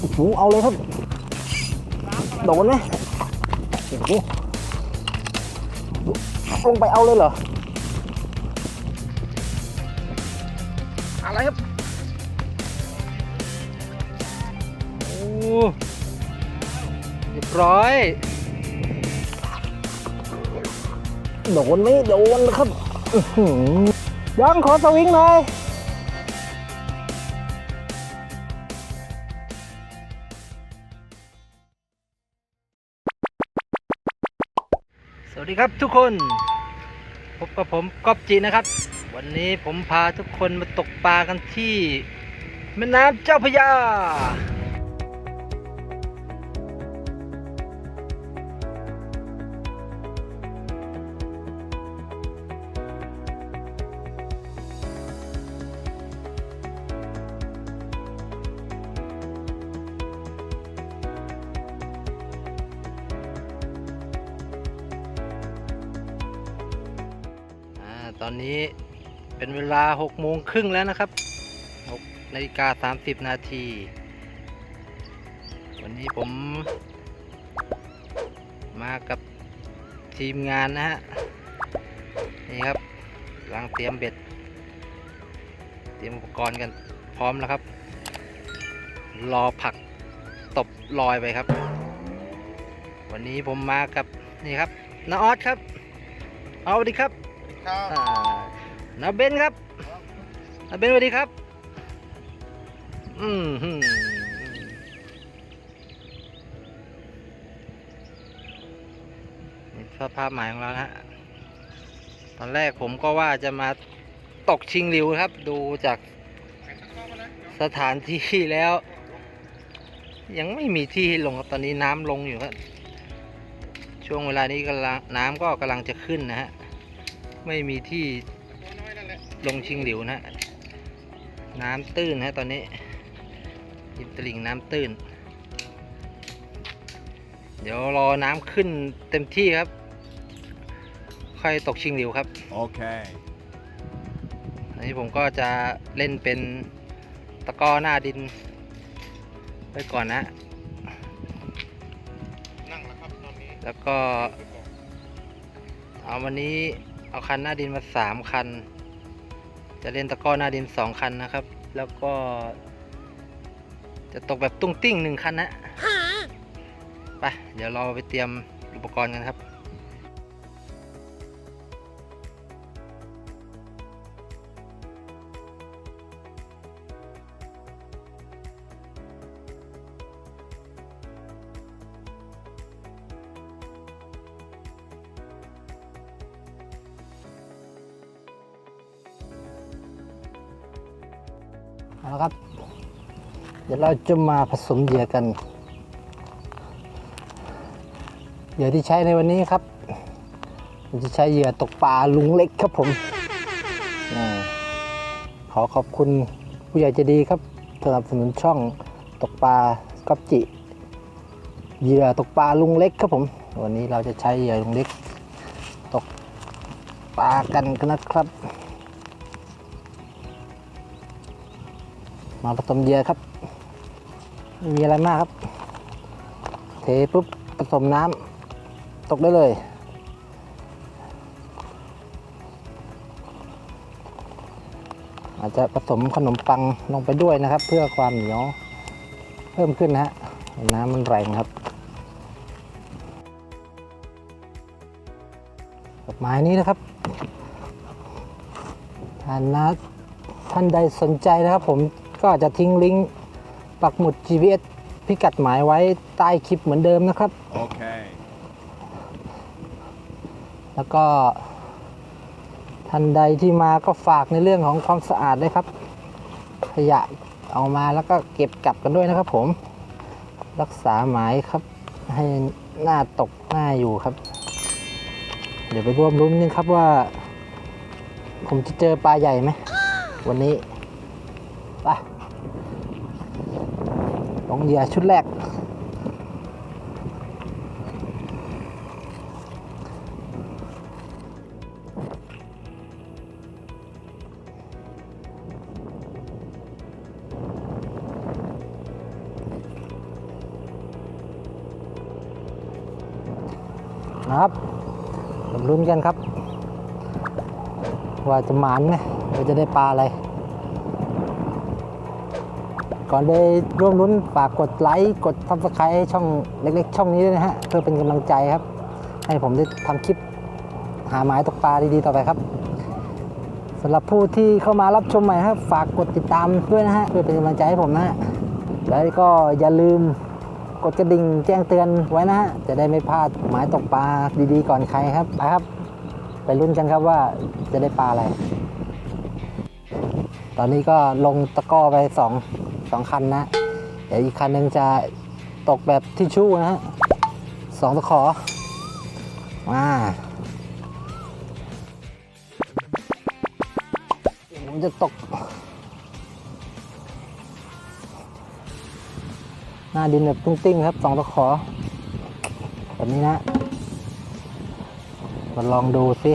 โอ้โหเอาเลยครับโดนไหมโอ้โหลงไปเอาเลยเหรอ อะไรครับ โอ้เรียบร้อย โดนไหมโดนนะครับอื้อหือยังขอสวิงหน่อย สวัสดีครับทุกคนพบกับผมก๊อฟจีนะครับ วันนี้ผมพาทุกคนมาตกปลากันที่แม่น้ำเจ้าพระยาอ่า เป็นเวลา6โมงครึ่งแล้วนะครับ6นาฬิกา30นาที วันนี้ผมมากับทีมงานนะฮะ นี่ครับกำลังเตรียมเบ็ด เตรียมอุปกรณ์กันพร้อมแล้วครับ รอผักตบลอยไปครับ วันนี้ผมมากับนี่ครับนาออสครับ เอาสวัสดีครับครับอ่านาเบนครับ นาเบนสวัสดีครับ อืมหืมนี่สภาพหมายของเรานะฮะ ตอนแรกผมก็ว่าจะมาตกชิงริวครับ ดูจากสถานที่แล้ว ยังไม่มีที่ลงครับ ตอนนี้น้ำลงอยู่ครับช่วงเวลานี้กำลังน้ำก็กำลังจะขึ้นนะฮะ ไม่มีที่ลงชิงหลิวนะฮะ น้ำตื้นนะฮะตอนนี้ริมตลิ่งน้ำตื้น เดี๋ยวรอน้ำขึ้นเต็มที่ครับ ค่อยตกชิงหลิวครับ Okay. อันนี้ผมก็จะเล่นเป็นตะกร้อหน้าดินไว้ก่อนนะ นั่งแล้วครับตอนนี้ แล้วก็ เอาวันนี้เอาคันหน้าดินมาสามคัน จะเล่นตะกร้อหน้าดินสองคันนะครับ แล้วก็ จะตกแบบตุ้งติ้งหนึ่งคันนะไปเดี๋ยวเราไปเตรียมอุปกรณ์กันครับ เอาละครับ เดี๋ยวเราจะมาผสมเหยื่อกันเหยื่อที่ใช้ในวันนี้ครับผมจะใช้เหยื่อตกปลาลุงเล็กครับผมอขอขอบคุณผู้ใหญ่ใจดีครับสนับสนุนช่องตกปลาก๊อปจิเหยื่อตกปลาลุงเล็กครับผม วันนี้เราจะใช้เหยื่อลุงเล็ก ตกปลากันกันนะครับ ผสมเหยื่อครับไม่มีอะไรมากครับ เทปุ๊บผสมน้ำตกได้เลยอาจจะผสมขนมปังลงไปด้วยนะครับ เพื่อความเหนียวเพิ่มขึ้นนะฮะน้ำมันแรงครับกับไม้นี้นะครับท่านนะท่านใดสนใจนะครับผม ก็จะทิ้งลิงก์ปักหมุด GPS พิกัดหมายไว้ใต้คลิปเหมือนเดิมนะครับ Okay. แล้วก็ท่านใดที่มาก็ฝากในเรื่องของความสะอาดด้วยครับ ขยะเอามาแล้วก็เก็บกลับกันด้วยนะครับผม รักษาหมายครับ ให้หน้าตกหน้าอยู่ครับ เดี๋ยวไปร่วมรุ้นนึงครับว่า ผมจะเจอปลาใหญ่ไหมวันนี้ ของเหยื่อชุดแรก นะครับลุ้นกันครับ ว่าจะหมานไหมว่าจะได้ปลาอะไร ก่อนไปร่วมลุ้นฝากกดไลค์กดซับสไครต์ช่องเล็กๆ ช่องนี้ด้วยนะฮะเพื่อเป็นกำลังใจครับ ให้ผมได้ทำคลิปหาหมายตกปลาดีๆต่อไปครับสำหรับผู้ที่เข้ามารับชมใหม่ครับ ฝากกดติดตามด้วยนะฮะเพื่อเป็นกำลังใจให้ผมนะฮะแล้วก็อย่าลืมกดกระดิ่งแจ้งเตือนไว้นะฮะจะได้ไม่พลาดหมายตกปลาดีๆ ก่อนใครครับไปครับ ไปลุ้นกันครับว่าจะได้ปลาอะไร ตอนนี้ก็ลงตะก้อไปสอง สองคันนะเดี๋ยวอีกคันหนึ่งจะตกแบบทิชชู่นะฮะสองตะขอมาผมจะตก หน้าดินแบบติ้งๆครับสองตะขอแบบนี้นะ มาลองดูสิ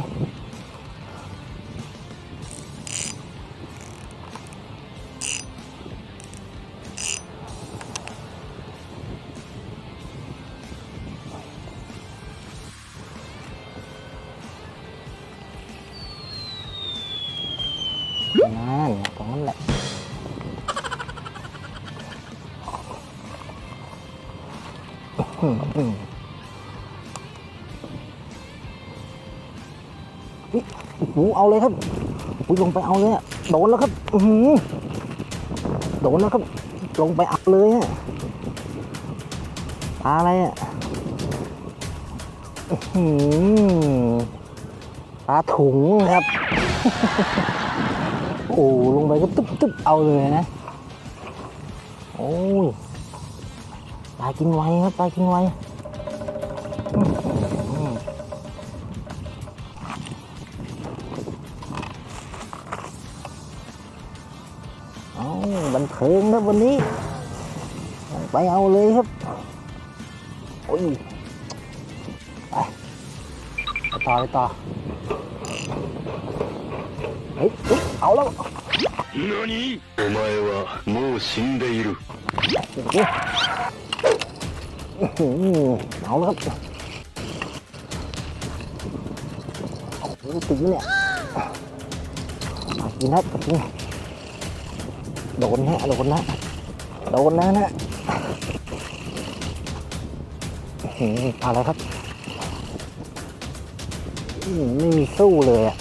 นั่นตรงนั้นแหละอืมอืมอุ๊ยโอ้โหเอาเลยครับอุ้ยลงไปเอาเลยอะโดนแล้วครับอือหือโดนแล้วครับ ลงไปเอาเลยอะปลาอะไรอะอื้อหือปลาถุงครับ โอ้ลงไปก็ตึ๊บตึ๊บเอาเลยนะ โอ้ยปลากินไวครับปลากินไวอืมอืมเอาบันเทิงครับวันนี้ ไปเอาเลยครับ โอ้ยไปไปต่อไปต่อเฮ้ย เฮ้ยเอาแล้ว 何お前はもう死んでいる โอ้โหอื้อหือเอาแล้วครับโอ้โหตีเนี่ยเอากินครับกินโดนฮะโดนนะโดนนะนะอื้อหือปลาอะไรครับอื้อไม่มีสู้เลยอ่ะ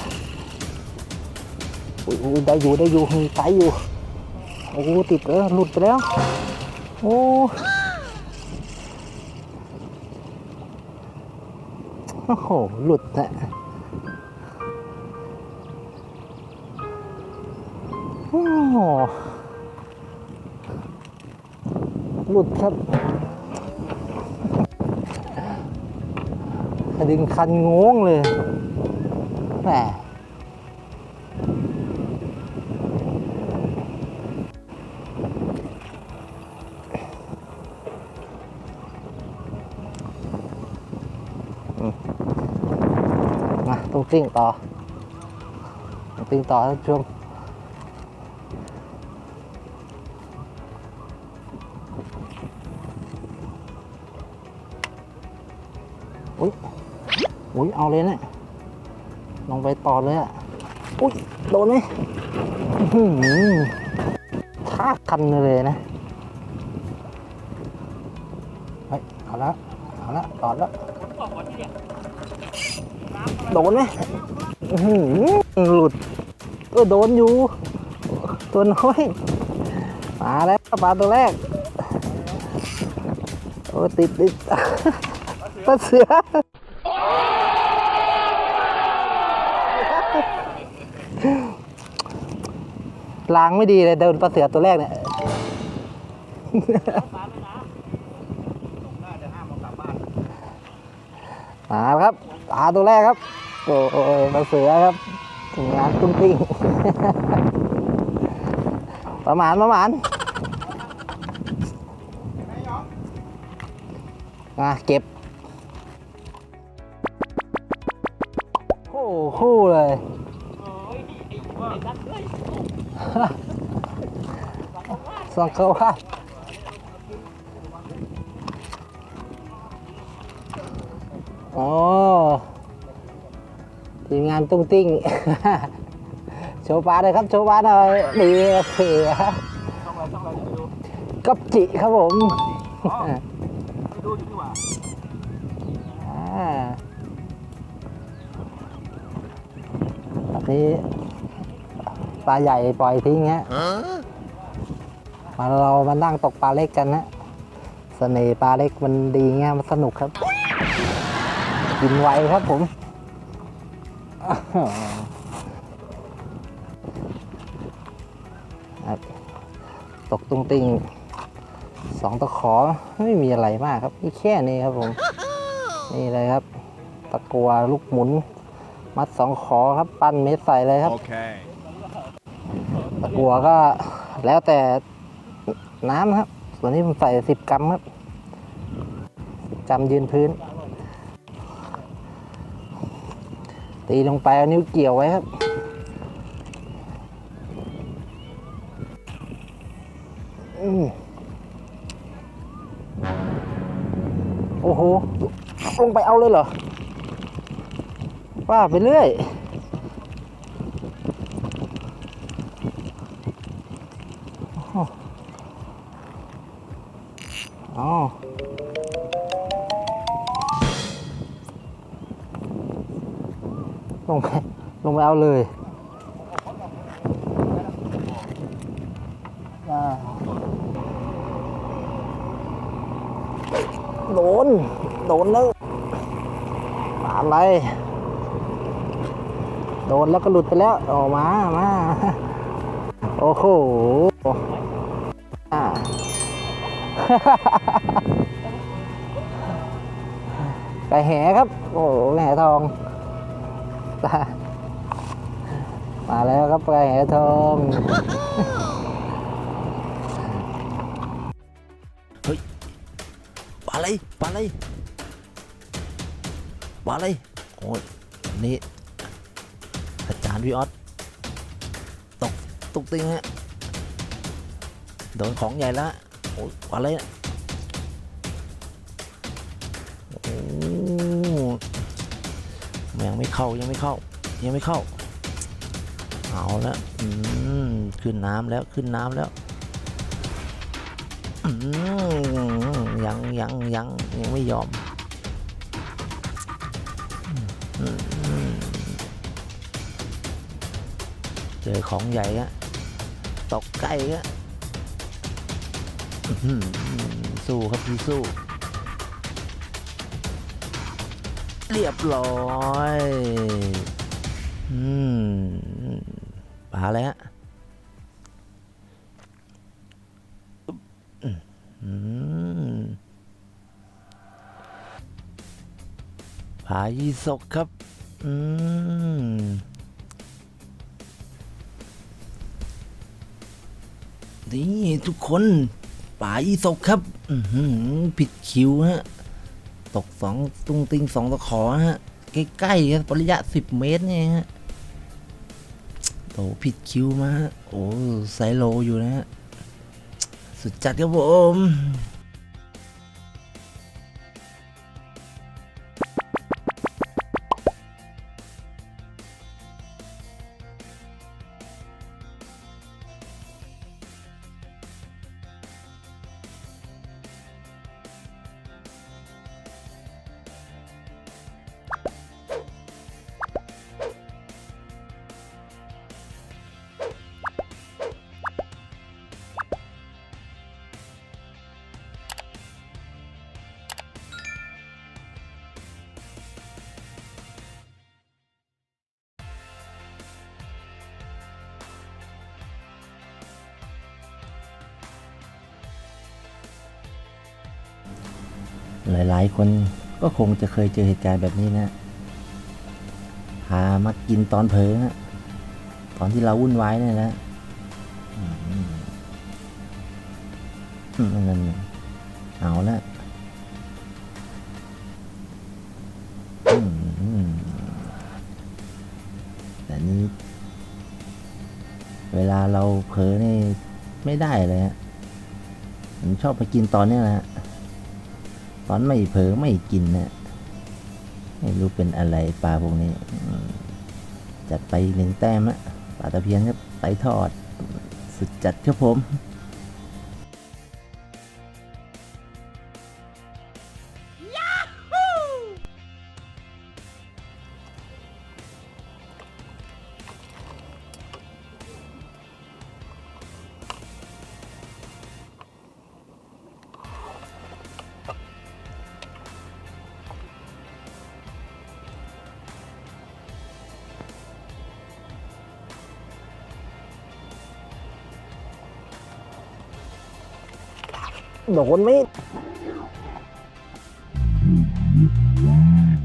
อยอุ้ยได้อยู่ได้อยู่มีไตอยู่โอ้ติดแล้วหลุดไปแล้ว โอ้โอ้โห หลุดนะโอ้โหหลุดครับดึงคันงงเลยแหม มาต้องติ้งต่อต้องติ้งต่อท่านผู้ชมอุ้ยอุ้ยเอาเลยเนะลงไปต่อเลยอะอุ้ยโดนไหมอื้อหือท่าคันเลยนะเฮ้ยเอาละเอาละต่อแล้ว โดนไหมอื้อหือหลุดเออโดนอยู่ ตัวน้อยมาแล้วปลาตัวแรก โอ้ติดติดปลาเสือล้างไม่ดีเลยโดนปลาเสือตัวแรกเนี่ยมาครับปลาตัวแรกครับ โอ้ยปลาเสือครับงานตุ้งติ้งประมาณประมาณมาเก็บโอ้คู่เลยสังเขาว่า ทีมงานตุ้งติ้ง โชว์ปลาเลยครับ โชว์ปลาหน่อยดีโอเคกับจิครับผมอ่าแบบนี้ปลาใหญ่ปล่อยทิ้งฮะมาเรามานั่งตกปลาเล็กกันนะเสน่ห์ปลาเล็กมันดีเงี้ยมันสนุกครับ กินไวครับผม ตกตุ้งติงสองตะขอไม่มีอะไรมากครับนี่แค่นี้ครับผม นี่เลยครับ ตะกัวลูกหมุน มัดสองขอครับปั้นเม็ดใส่เลยครับ Okay. ตะกัวก็แล้วแต่น้ำครับส่วนนี้ผมใส่สิบกรัมครับสิบกรัมยืนพื้น ตีลงไปเอานิ้วเกี่ยวไว้ครับ โอ้โห ลงไปเอาเลยเหรอ ว่าไปเรื่อย ลงไปลงไปเอาเลยโดน โดนแล้วปาอะไร โดนแล้วก็หลุดไปแล้ว ออกมา มา โอ้โหอ่าไก่แหครับ โอ้ไก่แหทอง มาแล้วครับไก่แหทองปลาอะไรปลาอะไรปลาอะไรโอ้ยนี่อาจารย์วิออสตกตุกติงฮะโดนของใหญ่แล้วโอ้ยปลาอะไรเนี่ยโอ้ยังไม่เข้ายังไม่เข้ายังไม่เข้า เอาแล้วอืมขึ้นน้ำแล้วขึ้นน้ำแล้วอืมยังยังยังยังไม่ยอมเจอของใหญ่อะตกใกล้อะสู้ครับพี่สู้ เรียบร้อย อืม ปลาแล้วอืมผายีสกครับ อืมนี่ทุกคนป่ายีสกครับ อืผิดคิวฮะ ตกสองตุงติงสองตะขอฮะ ใกล้ๆครับระยะสิบเมตรเนี่ยฮะ โตผิดคิวมา โอ้ไซโลอยู่นะฮะ สุดจัดครับผม หลายๆ คนก็คงจะเคยเจอเหตุการณ์แบบนี้นะ หามากินตอนเผลอนะตอนที่เราวุ่นวายเนี่ยนะนั่นเอาละแต่นี้ เวลาเราเผลอนี่ไม่ได้เลยฮะผมชอบไปกินตอนนี้ยนะฮะ ตอนไม่เผลอไม่กินนะไม่รู้เป็นอะไรปลาพวกนี้ จัดไปหนึ่งแต้มอะปลาตะเพียนครับไปทอด สุดจัดครับผม โดนไหม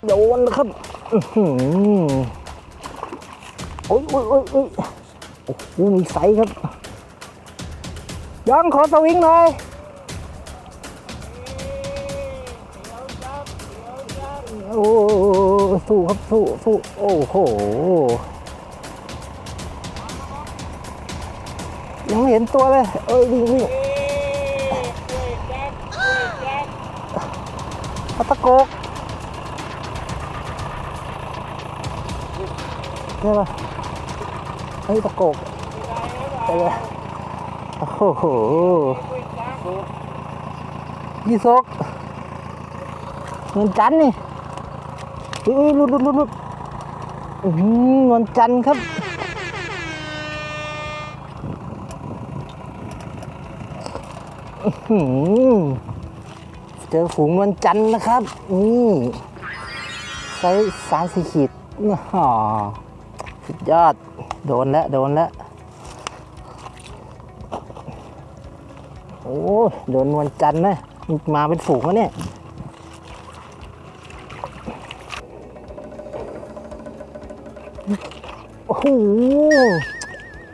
โดนนะครับอื้อหือโอ้ยโอ้ยโอ้ยโอ้ยโอ้โหมีไซส์ครับย้อนขอสวิงหน่อยโอ้สู้ครับสู้สู้โอ้โหยังไม่เห็นตัวเลย เอ้ยวิ่งวิ่งัตตะโกกใช่ปะเฮ้ยตะโกกใช่ปะโอ้โหยี่ซกเงินจันทร์นี่อุ้ยลุดลุดลุดลุดเงินจันทร์ครับหืม เจอฝูงวันจันทร์นะครับนี่ไซส์สามสี่ขีดอ๋อสุดยอด โดนแล้ว โดนแล้ว โอ้ยโดนวันจันทร์นะ มาเป็นฝูงแล้วเนี่ยโอ้โห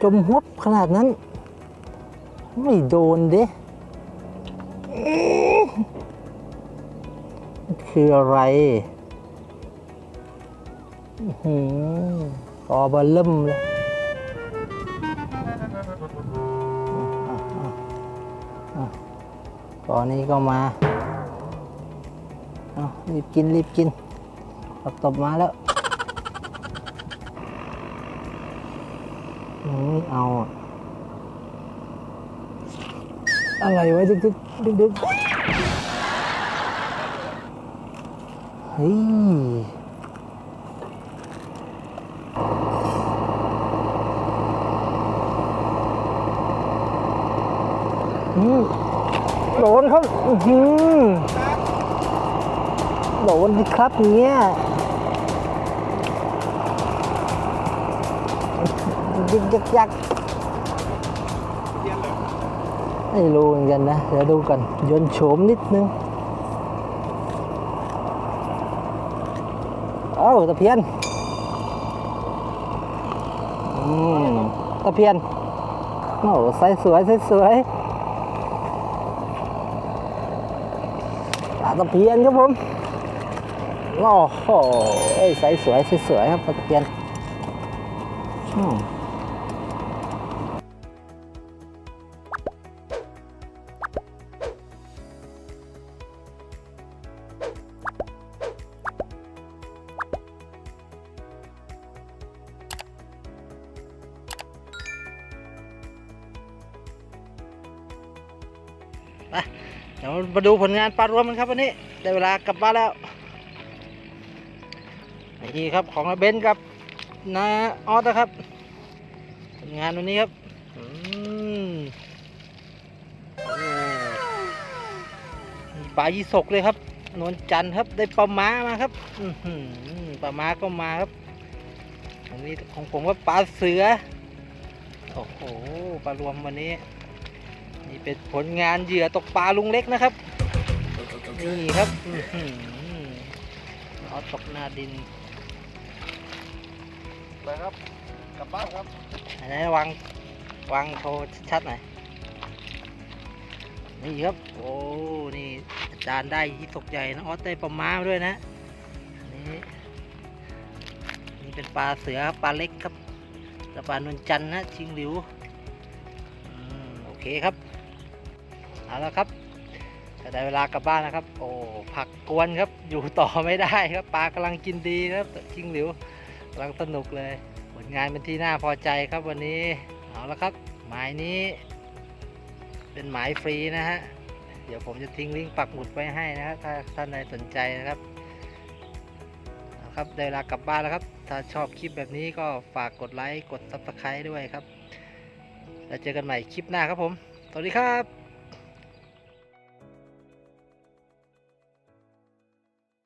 จมฮวบขนาดนั้น ไม่โดนเด้ คืออะไรอื้อหือตอบอลเริ่มเลยอะอะอะตอนนี้ก็มาเอารีบกิน รีบกินตบตบมาแล้วยังไม่เอา อะอะไรวะดึกดึกดึกดึก เฮ้ยอืมโดนครับอื้อหือโดนดิครับเนี้ยยึกยักยักไม่รู้เหมือนกันนะ เดี๋ยวดูกันยนโฉมนิดนึง เอ้า ตะเพียนอืมตะเพียนโอ้ใสสวยใสสวยปลาตะเพียนครับผมโอ้โหเอ้ยใสสวยใสสวยครับปลาตะเพียนอืม มาดูผลงานปลารวมกันครับวันนี้ ได้เวลากลับบ้านแล้วนี่ครับของเบนกับนาออสนะครับผลงานวันนี้ครับปลายี่สกเลยครับนวลจันทร์ครับได้ปลาม้ามาครับปลาม้าก็มาครับอันนี้ของผมก็ปลาเสือโอ้โหปลารวมวันนี้ นี่เป็นผลงานเหยื่อตกปลาลุงเล็กนะครับ นี่ครับออหือเอาตกหน้าดินไปครับ กลับบ้านครับอันนี้วางวางโทรชัดหน่อย นี่ครับ โอ้ นี่อาจารย์ได้ที่ตกใหญ่นะออสได้ปลาม้ามาด้วยนะ นี่นี่เป็นปลาเสือครับปลาเล็กครับปลานวลจันทร์นะชิงหลิวโอเคครับ เอาละครับจะได้เวลากลับบ้านนะครับ โอ้ผักกวนครับอยู่ต่อไม่ได้ครับปลากำลังกินดีครับจิงหลิวกำลังสนุกเลย ผลงานเป็นที่น่าพอใจครับวันนี้เอาละครับ หมายนี้เป็นหมายฟรีนะฮะเดี๋ยวผมจะทิ้งลิงก์ปักหมุดไว้ให้นะครับถ้าท่านใดสนใจนะครับครับได้เวลากลับบ้านแล้วครับ ถ้าชอบคลิปแบบนี้ก็ฝากกดไลค์ กด subscribe ด้วยครับ แล้วเจอกันใหม่คลิปหน้าครับผม สวัสดีครับ